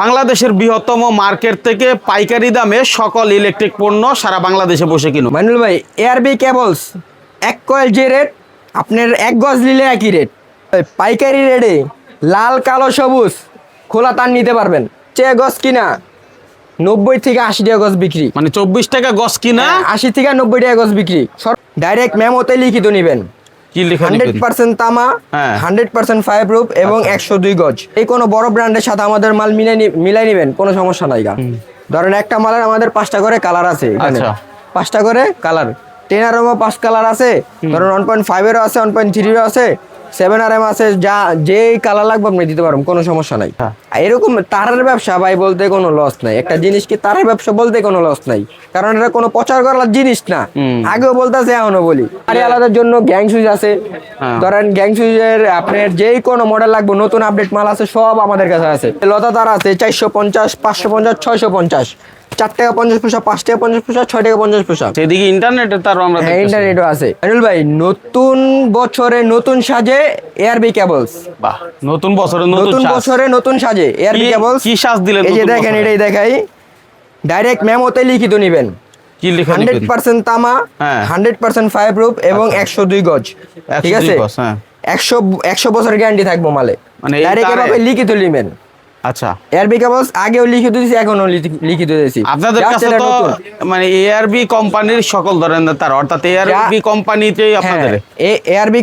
বাংলাদেশের বৃহত্তম মার্কেট থেকে পাইকারি দামে সকল ইলেকট্রিক পণ্য সারা বাংলাদেশে বসে কিনুন মাইনুল ভাই এআরবি কেবলস এক কয়েল যে রেট আপনার এক গজ নিলে একই রেট পাইকারি রেটে লাল কালো সবুজ খোলা তার নিতে পারবেন। চে গজ কিনা নব্বই থেকে আশি টাকা গজ বিক্রি। মানে চব্বিশ টাকা গছ কিনা? হ্যাঁ, আশি থেকে নব্বই টাকা গজ বিক্রি। ডাইরেক্ট মেমোতে লিখিত নিবেন। কি লেখা হান্ড্রেড নিবেন? পার্সেন্ট তামা হ্যাঁ। ফায়ার প্রুফ এবং দুই গজ। এই কোন বড় ব্র্যান্ডের সাথে আমাদের মাল মিলাই নি- মিলাই নিবেন কোনো সমস্যা নাই গা। ধরেন একটা মালের আমাদের পাঁচটা করে কালার আছে এখানে। আচ্ছা। পাঁচটা করে কালার টেন আর পাঁচ কালার আছে ধরেন ওয়ান পয়েন্ট ফাইভেরও আছে ওয়ান পয়েন্ট থ্রিরও আছে সেভেন আর এম আছে যা যেই কালার লাগবে আপনি দিতে পারবেন কোনো সমস্যা নাই। হ্যাঁ। এরকম তারের ব্যবসা ভাই বলতে কোনো লস নাই। একটা জিনিস কি তারের ব্যবসা বলতে কোনো লস নাই। কারণ এটা কোনো প্রচার করার জিনিস না। আগেও বলতেছে এখনও বলি। আরে আলাদার জন্য গ্যাং সুইচ আছে। হ্যাঁ। ধরেন গ্যাং সুইচের আপনার যেই কোনো মডেল লাগবে নতুন আপডেট মাল আছে সব আমাদের কাছে আছে। লতা তার আছে চারশো পঞ্চাশ পাঁচশো পঞ্চাশ ছয়শো পঞ্চাশ। চার টাকা পঞ্চাশ পয়সা পাঁচ টাকা পঞ্চাশ পয়সা ছয় টাকা পঞ্চাশ পয়সা। সেদিকে ইন্টারনেটে তারও আমরা হ্যাঁ। ইন্টারনেটও আছে। ভাই নতুন বছরে নতুন সাজে এআরবি কেবলস বাহ নতুন বছরে নতুন নতুন বছরে নতুন সাজে এআরবি কি- কেবলস কি সাজ দিলেন এই যে দেখেন এটাই দেখাই। ডাইরেক্ট মেমোতে লিখিত নিবেন। কি লেখা হান্ড্রেড নিবেন? পার্সেন্ট তামা হ্যাঁ। হান্ড্রেড পার্সেন্ট ফায়ার প্রুফ এবং একশো দুই গজ। ঠিক 102 আছে? হ্যাঁ। একশো একশো বছর গ্যারান্টি থাকব মালে। মানে ডাইরেক্ট এভাবে লিখিত নিবেন। আচ্ছা। এআরবি কেবলস আগেও লিখিত দিয়েছি এখনও লিখি- লিখিত দিয়েছি। আপনাদের কাছে তো মানে এআরবি কোম্পানির সকল ধরনের তার অর্থাৎ এআরবি কোম্পানিতেই আপনাদের। হ্যাঁ এআরবি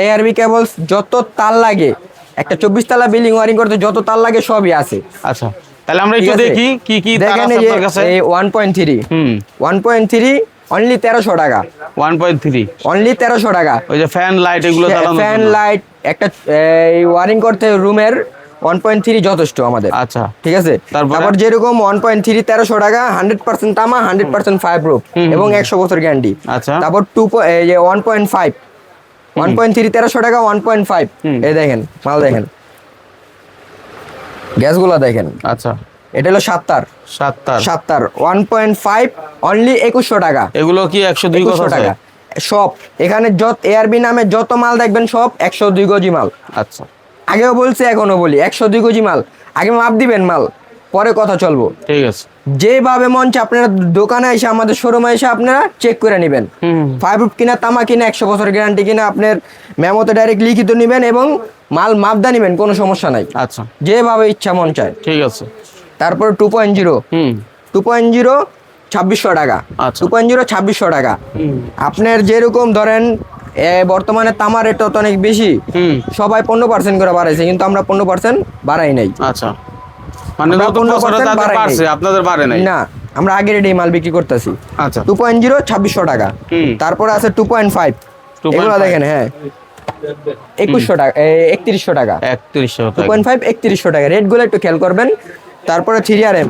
এআরবি কেবলস যত তার লাগে একটা চব্বিশ তালা বিল্ডিং ওয়ারিং করতে যত তার লাগে সবই আছে। আচ্ছা তাহলে আমরা একটু দেখি কি কি তার আছে এই আপনার কাছে? এই ওয়ান পয়েন্ট থ্রি হুম। ওয়ান পয়েন্ট থ্রি অনলি তেরোশো টাকা। ওয়ান পয়েন্ট থ্রি অনলি তেরোশো টাকা। ওই যে ফ্যান লাইট এগুলো ফ্যান লাইট একটা এই ওয়ারিং করতে রুমের ওয়ান পয়েন্ট থ্রি যথেষ্ট আমাদের। আচ্ছা। ঠিক আছে? তারপর? যেরকম ওয়ান পয়েন্ট থ্রি তেরোশো টাকা হান্ড্রেড পার্সেন্ট তামা হান্ড্রেড পার্সেন্ট ফায়ার প্রুফ এবং একশো বছর গ্যারান্টি আচ্ছা। তারপর two one point five one point three তেরোশো টাকা ওয়ান পয়েন্ট ফাইভ দেখেন মাল দেখেন। গ্যাসগুলো দেখেন। আচ্ছা। এটা হলো সাতটার সাতটা সাতটার ওয়ান পয়েন্ট ফাইভ অনলি একুশশো টাকা। এগুলো কি একশো দুই টাকা। সব। এখানে যত এআরবি নামে যত মাল দেখবেন সব একশো দুই গজি মাল। আচ্ছা। আগেও বলছি এখনও বলি। একশো দুই গজি মাল। আগে মাপ দিবেন মাল পরে কথা চলবো। ঠিক আছে। যেভাবে মন চায় আপনারা দোকানে এসে আমাদের শোরুমে এসে আপনারা চেক করে নেবেন। হুম ফাইভ কিনা তামা কিনা একশো বছর গ্যারান্টি কিনা আপনার মেমোতে ডাইরেক্ট লিখিত নেবেন এবং মাল মাপদা নেবেন কোনো সমস্যা নাই। আচ্ছা। যেভাবে ইচ্ছা মন চায়। ঠিক আছে। তারপর টু পয়েন্ট জিরো হুম। টু পয়েন্ট জিরো ছাব্বিশশো টাকা। টু পয়েন্ট জিরো ছাব্বিশশো টাকা। আপনার যেরকম ধরেন বর্তমানে তামার রেট তো অনেক বেশি। সবাই পনেরো পার্সেন্ট করে বাড়াইছে কিন্তু আমরা পনেরো পার্সেন্ট বাড়াই নাই। আচ্ছা। মানে আমরা নতুন 15% বছরে তাদের বাড়াই নাই। বাড়ছে আপনাদের বাড়ে নাই? না আমরা আগের মাল বিক্রি করতেছি। আচ্ছা। টু পয়েন্ট জিরো ছাব্বিশশো টাকা। তারপরে আছে টু পয়েন্ট ফাইভ এগুলো দেখেন হ্যাঁ। একুশশো টাকা একত্রিশশো টাকা। একত্রিশশো টু পয়েন্ট ফাইভ একত্রিশশো টাকা। রেটগুলো একটু খেয়াল করবেন। তারপরে three R M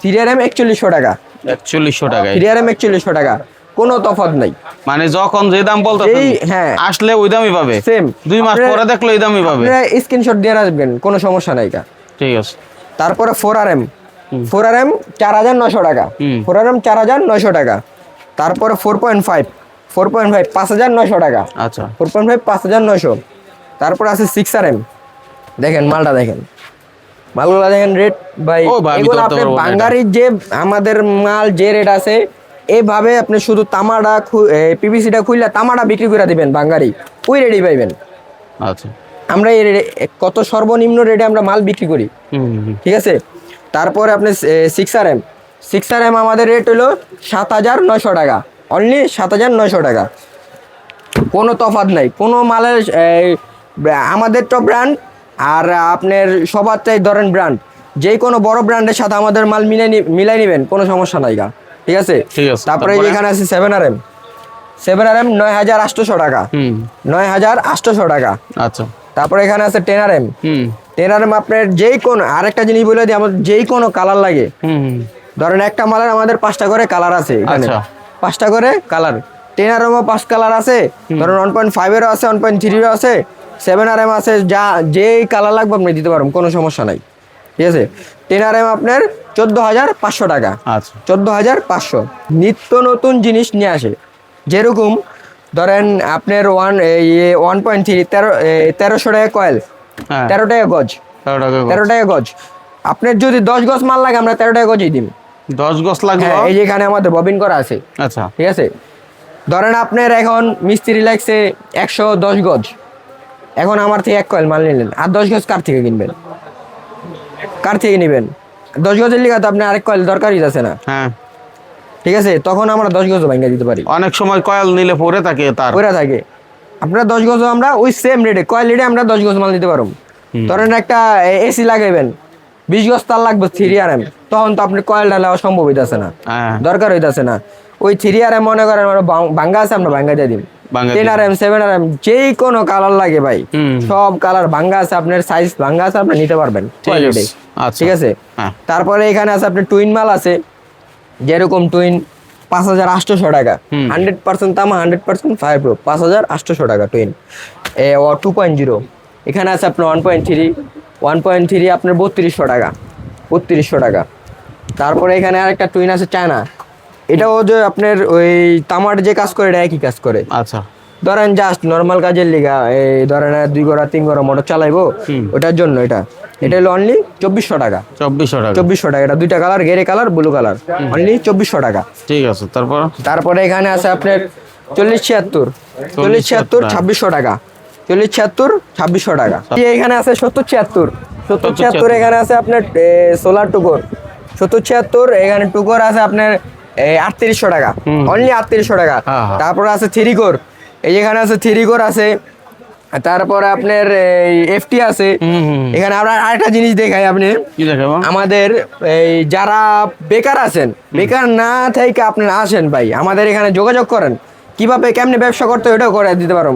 three R M একচল্লিশশো টাকা। একচল্লিশশো টাকায়। থ্রি আর এম একচল্লিশশো টাকা। কোনো তফাৎ নাই। মানে যখন যে দাম বলতো এই হ্যাঁ। আসলে ওই দামই পাবে। সেম দুই মাস পরে দেখলে ওই দামই পাবে। স্ক্রিনশট দিয়ে রাখবেন কোনো সমস্যা নাই কা ঠিক আছে। তারপরে four R M four R M চার হাজার নশো টাকা। ফোর আর এম চার হাজার নশো টাকা। তারপরে four point five four point five পাঁচ হাজার নশো টাকা। আচ্ছা। ফোর পয়েন্ট ফাইভ পাঁচ হাজার নশো তারপর আছে সিক্স আর এম দেখেন মালটা দেখেন। মালগুলো দেখেন রেট ভাই এগুলো আপনি বাঙ্গারির যে আমাদের মাল যে রেট আছে এইভাবে আপনি শুধু তামাটা পিভিসিটা খুললে তামাটা বিক্রি করে দিবেন বাঙ্গারি। ওই রেডি পাইবেন? আচ্ছা। আমরা এই কত সর্বনিম্ন রেটে আমরা মাল বিক্রি করি। ঠিক আছে? তারপরে আপনি six R M six R M আমাদের রেট হলো সাত হাজার নয়শো টাকা। অনলি সাত হাজার নয়শো টাকা। কোনো তফাৎ নাই। কোনো মালের আমাদের তো ব্র্যান্ড আর আপনার সবার চাই ধরেন ব্র্যান্ড যে কোনো বড় ব্র্যান্ডের সাথে আমাদের মাল মিলাই মিলাই নেবেন কোনো সমস্যা নাই গা। ঠিক আছে? তারপরে? এখানে আছে seven R M seven R M নয় হাজার আটশোশো টাকা। নয় হাজার আটশোশো টাকা। আচ্ছা। তারপরে এখানে আছে টেন আর এম হুম। টেনার আপনার যেই কোনো আরেকটা জিনিস বলে দিই আমাদের যেই কোনো কালার লাগে। ধরেন একটা মালের আমাদের পাঁচটা করে কালার আছে এখানে। আচ্ছা। পাঁচটা করে কালার টেন আর এমও পাঁচ কালার আছে। ধরেন ওয়ান পয়েন্ট ফাইভেরও আছে ওয়ান পয়েন্ট থ্রিরও আছে। সেভেন আর এম আছে যা যেই কালার লাগবে আপনি দিতে পারবেন কোনো সমস্যা নাই। ঠিক আছে? টেন আর এম আপনার চোদ্দ হাজার পাঁচশো টাকা। আচ্ছা। চোদ্দ হাজার পাঁচশো। নিত্য নতুন জিনিস নিয়ে আসে। যেরকম ধরেন আপনার ওয়ান ওয়ান পয়েন্ট থ্রি তেরো তেরোশো টাকা কয়েল হ্যাঁ। তেরো টাকা গজ। তেরো টাকা গজ। আপনার যদি দশ গজ মাল লাগে আমরা তেরো টাকা গজই দিন দশ গজ লাগল? হ্যাঁ এই যে এখানে আমাদের ববিন করা আছে। আচ্ছা। ঠিক আছে? ধরেন আপনার এখন মিস্ত্রি লাগছে একশো দশ গজ। এখন আমার থেকে এক কয়েল মাল নিলেন। আর দশ গজ কার থেকে কিনবেন? কার থেকে নেবেন? দশ গজের লিগা তো আপনার আরেক কয়েল দরকারই আছে না? হ্যাঁ। ঠিক আছে তখন আমরা দশ গজও ভাঙ্গা দিতে পারি। অনেক সময় কয়েল নিলে পরে থাকে তার। ওরা থাকে। আপনার দশ গজও আমরা ওই সেম রেটে কয়েল রেটে আমরা দশ গজ মাল দিতে পারব ধরেন একটা এসি লাগাইবেন বিশ গজ তার লাগবে থ্রি আর এম তখন তো আপনি কয়েল ঢালা সম্ভব হইতেছে না। হ্যাঁ। দরকার হইতেছে না। ওই থ্রি আর এম মনে করেন আমরা ভাঙ্গা আছে আমরা ভাঙ্গা দিয়ে ভাঙ্গা ten R M seven R M যেই কোনো কালার লাগে ভাই। সব কালার ভাঙ্গা আছে আপনার সাইজ ভাঙ্গা আছে আপনি নিতে পারবেন ঠিক আছে। আচ্ছা। হ্যাঁ। তারপরে এখানে আছে আপনার টুইন মাল আছে যেরকম টুইন পাঁচ হাজার আটশোশো টাকা। হান্ড্রেড পার্সেন্ট তামা হান্ড্রেড পার্সেন্ট ফাইভ প্রো পাঁচ হাজার আটশোশো টাকা টুইন এ ও টু পয়েন্ট জিরো এখানে আছে আপনার one point three one point three আপনার বত্রিশশো টাকা বত্রিশশো টাকা। তারপরে এখানে আরেকটা টুইন আছে চায়না। এটাও যে আপনার ওই তামার যে কাজ করে এটা একই কাজ করে। আচ্ছা। ধরেন জাস্ট নর্মাল কাজের লিগা এই ধরেন দুই গোড়া তিন গোড়া মোটর চালাইবো। ওটার জন্য এটা। এটা হলো অনলি চব্বিশশো টাকা। চব্বিশশো টাকা। চব্বিশশো টাকা। এটা দুইটা colour grey colour blue colour only চব্বিশশো টাকা। ঠিক আছে তারপর? তারপরে এখানে আছে আপনার চল্লিশ ছিয়াত্তর। চল্লিশ ছিয়াত্তর ছাব্বিশশো টাকা। চল্লিশ ছিয়াত্তর ছাব্বিশশো টাকা। এখানে আছে সত্তর ছিয়াত্তর। সত্তর ছিয়াত্তর এখানে আছে আপনার সোলার টুকর সত্তর ছিয়াত্তর এখানে টুকর আছে আপনার আটত্রিশশো টাকা। অনলি আটত্রিশশো টাকা। তারপরে আছে থ্রি কোর এই যেখানে আছে থ্রি কোর আছে তারপরে আপনার এফটি আছে। এখানে আমরা আরেকটা জিনিস দেখাই আপনি। আমাদের এই যারা বেকার আছেন বেকার না থেকে আপনি আসেন ভাই আমাদের এখানে যোগাযোগ করেন। কীভাবে কেমনে ব্যবসা করতে ওটাও করে দিতে পারো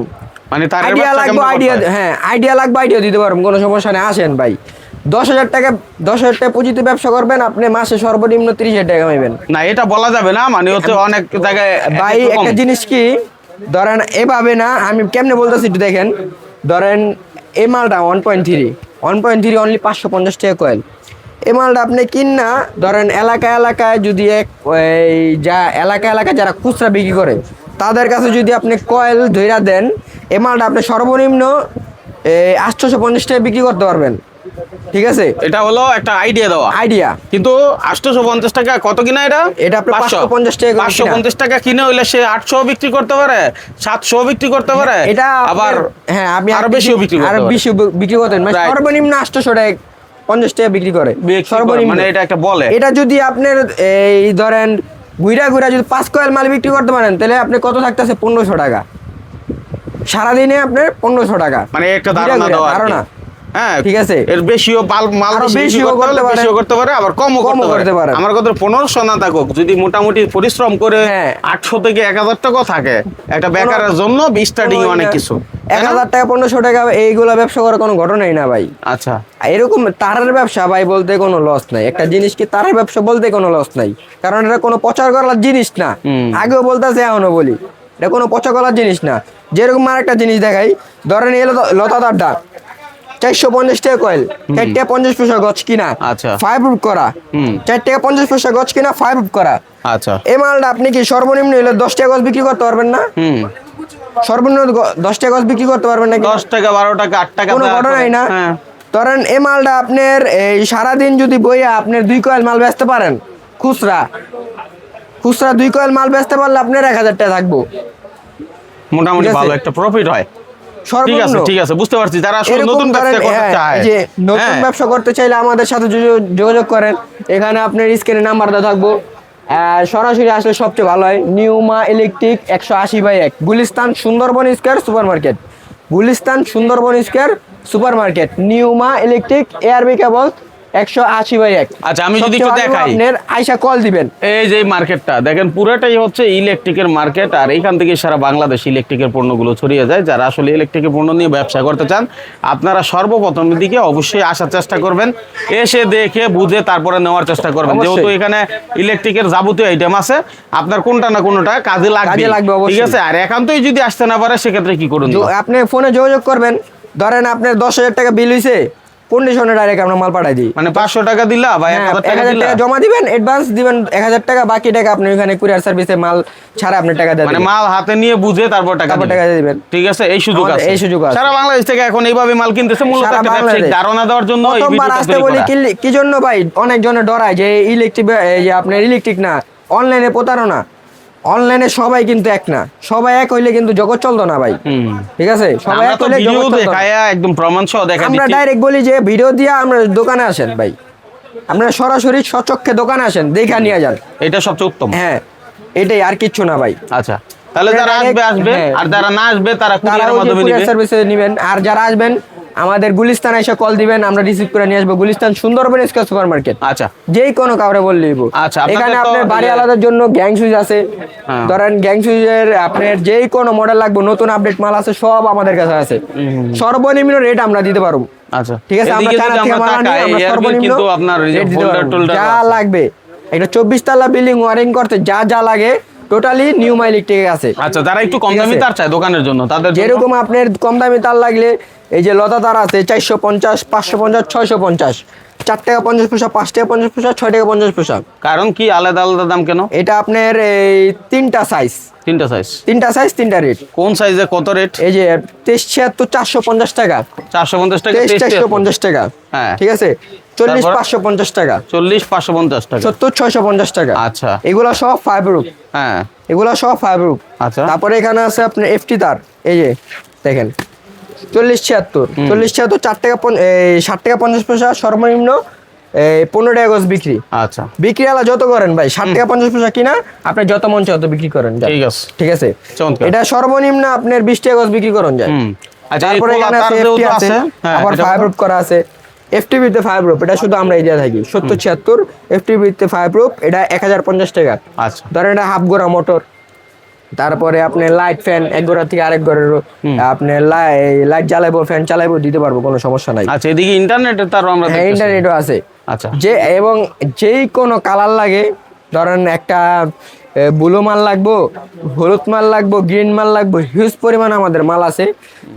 মানে আইডিয়া লাগবে আইডিয়া হ্যাঁ? আইডিয়া লাগবে আইডিয়া দিতে পারব কোনো সমস্যা নেই আসেন ভাই। দশ হাজার টাকা দশ হাজার টাকা পুঁজিতে ব্যবসা করবেন আপনি মাসে সর্বনিম্ন তিরিশ হাজার টাকা কামাইবেন। না এটা বলা যাবে না মানে হচ্ছে অনেক জায়গায় ভাই একটা জিনিস কি ধরেন এভাবে না আমি কেমনে বলতেছি একটু দেখেন ধরেন এ মালটা one point three one point three only পাঁচশো পঞ্চাশ টাকা কয়েল এই মালটা আপনি কিন না ধরেন এলাকা এলাকায় যদি এক এই যা এলাকা এলাকায় যারা খুচরা বিক্রি করে তাদের কাছে যদি আপনি কয়েল ধইরা দেন এ মালটা আপনি সর্বনিম্ন আটশোশো পঞ্চাশ টাকা বিক্রি করতে পারবেন। ঠিক আছে? এটা হলো একটা আইডিয়া দেওয়া। আইডিয়া কিন্তু আটশোশো পঞ্চাশ টাকা কত কিনা এটা? এটা আপনার 550 টাকা পাঁচশো। পঞ্চাশ টাকা কিনে হইলে সে আটশো বিক্রি করতে পারে সাতশো বিক্রি করতে পারে এটা আবার হ্যাঁ আপনি আরও বেশিও বিক্রি আরও। বেশি বিক্রি করতেন। মানে সর্বনিম্ন আটশোশো টাকা পঞ্চাশ টাকা বিক্রি করে। সর্বনিম্ন। মানে এটা একটা বলে। এটা যদি আপনার এই ধরেন ঘুরা ঘুরা যদি পাঁচ কয়েল মাল বিক্রি করতে পারেন তাহলে আপনি কত থাকতেছে পনেরোশো টাকা? সারাদিনে আপনার পনেরোশো টাকা। মানে একটা ধারণা। ধারণা। হ্যাঁ ঠিক আছে। এর বেশিও মাল মাল বেশি বেশিও করতে করতে পারে পারে। বেশিও করতে পারে আবার কমও কমও করতে করতে পারে পারে। আমার কথা পনেরোশো না থাকুক যদি মোটামুটি পরিশ্রম করে হ্যাঁ। আটশো থেকে এক হাজার টাকাও থাকে একটা বেকারের জন্য স্টার্টিং অনেক কিছু এক তাই না? হাজার টাকা পনেরোশো টাকা এইগুলো ব্যবসা করার কোনো ঘটনাই না ভাই আচ্ছা এরকম তারের ব্যবসা ভাই বলতে কোনো লস নাই একটা জিনিস কি তারের ব্যবসা বলতে কোনো লস নাই কারণ এটা কোনো প্রচার করার জিনিস না। আগেও বলতেছে এখনও বলি এটা কোনো প্রচার করার জিনিস না যেরকম আর একটা জিনিস দেখাই ধরেন এই লতা- লতা তারটা চারশো পঞ্চাশ টাকা কয়েল। চার টাকা পঞ্চাশ পয়সা গছ কিনা। আচ্ছা। ফাইভ রুট করা। হুম। চার টাকা পঞ্চাশ পয়সা গছ কিনা ফাইভ রুট করা। আচ্ছা। এই মালটা আপনি কি সর্বনিম্ন হলে দশ টাকা গছ বিক্রি করতে পারবেন না? সর্বনিম্ন দশ টাকা গছ বিক্রি করতে পারবেন না? দশ টাকা বারো টাকা আট টাকা কোনো ঘটনাই না? হ্যাঁ। ধরেন এই মালটা আপনার এই সারাদিন যদি বইয়া আপনার দুই কয়েল মাল বেচতে পারেন খুচরা। খুচরা দুই কয়েল মাল বেচতে পারলে আপনার এক হাজার টাকা থাকব। মোটামুটি ভালো একটা প্রফিট হয়। ঠিক আছে ঠিক আছে বুঝতে পারছি যারা আসলে নতুন ব্যবসা করতে হ্যাঁ, চায়। যে নতুন হ্যাঁ, ব্যবসা করতে চাইলে আমাদের সাথে যোগাযোগ করেন। এখানে আপনার স্ক্রিনে নাম্বার দেওয়া থাকব। সরাসরি আসলে সবচেয়ে ভালো হয় নিউমা ইলেকট্রিক একশো আশি বাই এক Gulistan Sundarban square super market Gulistan Sundarban square super market নিউমা electric ARB cable একশো আশি বাই এক। আচ্ছা, আমি যদি একটু দেখাই। আপনার আইসা কল দিবেন। এই যে মার্কেটটা দেখেন পুরোটাই হচ্ছে ইলেকট্রিকের মার্কেট আর এইখান থেকে সারা বাংলাদেশ ইলেকট্রিকের পণ্যগুলো ছড়িয়ে যায়। যারা আসলে ইলেকট্রিকের পণ্য নিয়ে ব্যবসা করতে চান আপনারা সর্বপ্রথম দিকে অবশ্যই আসার চেষ্টা করবেন। এসে দেখে বুঝে তারপরে নেওয়ার চেষ্টা করবেন। যেহেতু এখানে ইলেকট্রিকের যাবতীয় আইটেম আছে আপনার কোনটা না কোনটা কাজে লাগবে। লাগবে ঠিক আছে? আর একান্তই যদি আসতে না পারে সেক্ষেত্রে কি করুন? আপনি ফোনে যোগাযোগ করবেন। ধরেন আপনার দশ হাজার টাকা বিল হয়েছে কন্ডিশনে ডাইরেক্ট আমরা মাল পাঠাই দিই। মানে পাঁচশো টাকা দিলা বা এক হ্যাঁ, হাজার টাকা টাকা জমা দিবেন অ্যাডভান্স দিবেন এক হাজার টাকা বাকি টাকা আপনি ওখানে কুরিয়ার সার্ভিসে মাল ছাড়া আপনি টাকা দিয়ে মানে মাল হাতে নিয়ে বুঝে তারপর টাকা দিবেন। টাকা দিবেন। ঠিক আছে এই সুযোগ আছে। এই সুযোগ আছে। সারা বাংলাদেশ থেকে এখন এইভাবে মাল কিনতেছে মূলত একটা ব্যবসায়িক ধারণা দেওয়ার জন্য এই ভিডিওটা আসতে বলি কি- কি জন্য ভাই? অনেক জনে ডরায় যে ইলেকট্রিক যে আপনার ইলেকট্রিক না অনলাইনে প্রতারণা। অনলাইনে সবাই কিন্তু এক না। সবাই এক হইলে কিন্তু জগৎ চলতো না ভাই। ঠিক আছে? সবাই এক হইলে ভিডিও জগৎ চলতো একদম প্রমাণ সহ দেখা আমরা ডাইরেক্ট বলি যে ভিডিও দিয়ে আমরা দোকানে আসেন ভাই। আপনারা সরাসরি সচক্ষে দোকানে আসেন দেখা নিয়ে যান। এটা সবচেয়ে উত্তম। হ্যাঁ এটাই আর কিচ্ছু না ভাই। আচ্ছা তাহলে যারা আসবে আসবে। হ্যাঁ। আর যারা না আসবে তারা কুরিয়ারের মাধ্যমে সার্ভিসে নেবেন। আর যারা আসবেন আমাদের গুলিস্তান এসে কল দিবেন আমরা রিসিভ করে নিয়ে আসব। Gulistan Sundarban square super market আচ্ছা। যেই কোনো কাউরে বললেই আচ্ছা, এখানে আপনার বাড়ি ইয়ে- আলাদার জন্য গ্যাং সুইচ আছে। হ্যাঁ। ধরেন গ্যাং সুইচের আপনার যেই কোনো মডেল লাগবে নতুন আপডেট মাল আছে সব আমাদের কাছে আছে। সর্বনিম্ন রেট আমরা দিতে পারব। আচ্ছা। ঠিক আছে আমরা চায়না থেকে আমরা মাল আনি আমরা সর্বনিম্ন কিন্তু আপনার যে লাগবে। একটা চব্বিশ তালা বিল্ডিং ওয়ারিং করতে যা যা লাগে টোটালি নিউ মাইলিক ইলেকট্রিক আছে। আচ্ছা যারা একটু কম দামি তার চায় দোকানের জন্য তাদের যেরকম আপনার কম দামি তার লাগলে এই যে লতা তার আছে চারশো পঞ্চাশ পাঁচশো পঞ্চাশ ছয়শো পঞ্চাশ। চার টাকা পঞ্চাশ পয়সা পাঁচ টাকা পঞ্চাশ পয়সা ছয় টাকা পঞ্চাশ পয়সা। কারণ কি আলাদা আলাদা দাম কেন? এটা আপনার এই তিনটা সাইজ তিনটা সাইজ তিনটা সাইজ তিনটা রেট কোন সাইজে কত রেট এই যে তেইশ ছিয়াত্তর চারশো পঞ্চাশ টাকা। চারশো পঞ্চাশ টাকা তেইশ চারশো পঞ্চাশ টাকা। হ্যাঁ। ঠিক আছে? চল্লিশ পাঁচশো পঞ্চাশ টাকা। চল্লিশ পাঁচশো পঞ্চাশ টাকা। সত্তর ছয়শো পঞ্চাশ টাকা। আচ্ছা। এগুলো সব রুপ হ্যাঁ। এগুলো সব রুপ আচ্ছা। তারপরে এখানে আছে আপনার এফটি তার। এই যে দেখেন। চল্লিশ ছিয়াত্তর। চল্লিশ ছিয়াত্তর চার টাকা ষাট টাকা পঞ্চাশ পয়সা সর্বনিম্ন পনেরো টাকা গজ বিক্রি। আচ্ছা। বিক্রি আলা যত করেন ভাই ষাট টাকা পঞ্চাশ পয়সা কিনা আপনি যত মন চায় তত বিক্রি করেন ঠিক আছে। ঠিক আছে? এটা সর্বনিম্ন আপনার বিশ টাকা গজ বিক্রি করেন যায় তারপরে এখানে আছে হ্যাঁ, আবার ফাইভ বলো। করা আছে। এফটিভিতে ফাইভ রুপ এটা শুধু আমরা দিয়ে থাকি। সত্তর ছিয়াত্তর এফটিভিতে ফাইভ রুপ এটা এক হাজার পঞ্চাশ টাকা। আচ্ছা। ধরেন এটা হাফ গোড়া মোটর। তারপরে আপনি লাইট ফ্যান এক ঘরের থেকে আরেক ঘরের আপনি লাইট জ্বালাইবো ফ্যান চালাইবো দিতে পারব কোনো সমস্যা নাই। আচ্ছা এদিকে ইন্টারনেট তারও আমরা হ্যাঁ ইন্টারনেটও আছে। আচ্ছা। যে এবং যেই কোনো কালার লাগে ধরেন একটা ব্লু মাল লাগবো হলুদ মাল লাগবো গ্রিন মাল লাগবো হিউজ পরিমাণ আমাদের মাল আছে।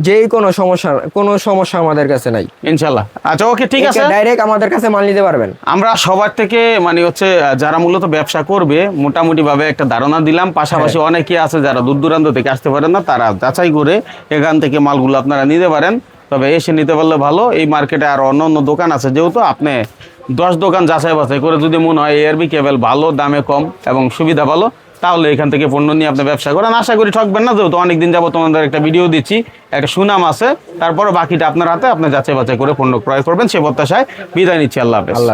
যেই কোনো সমস্যা কোনো সমস্যা আমাদের কাছে নাই। ইনশাল্লাহ। আচ্ছা ওকে ঠিক আছে। ডাইরেক্ট আমাদের কাছে মাল নিতে পারবেন। আমরা সবার থেকে মানে হচ্ছে যারা মূলত ব্যবসা করবে মোটামুটি ভাবে একটা ধারণা দিলাম। পাশাপাশি হ্যাঁ। অনেকে আছে যারা দূর দূরান্ত থেকে আসতে পারেন না তারা যাচাই করে এখান থেকে মালগুলো আপনারা নিতে পারেন। তবে এসে নিতে পারলে ভালো। এই মার্কেটে আর অন্য অন্য দোকান আছে যেহেতু আপনি দশ দোকান যাচাই বাছাই করে যদি মনে হয় এআরবি কেবল ভালো, দামে কম এবং সুবিধা ভালো, তাহলে এখান থেকে পণ্য নিয়ে আপনি ব্যবসা করেন। আশা করি ঠকবেন না, যেহেতু অনেকদিন যাব তোমাদের একটা ভিডিও দিচ্ছি, একটা সুনাম আছে। তারপরে বাকিটা আপনার হাতে, আপনি যাচাই বাছাই করে পণ্য ক্রয় করবেন। সে প্রত্যাশায় বিদায় নিচ্ছি, আল্লাহ আল্লাহ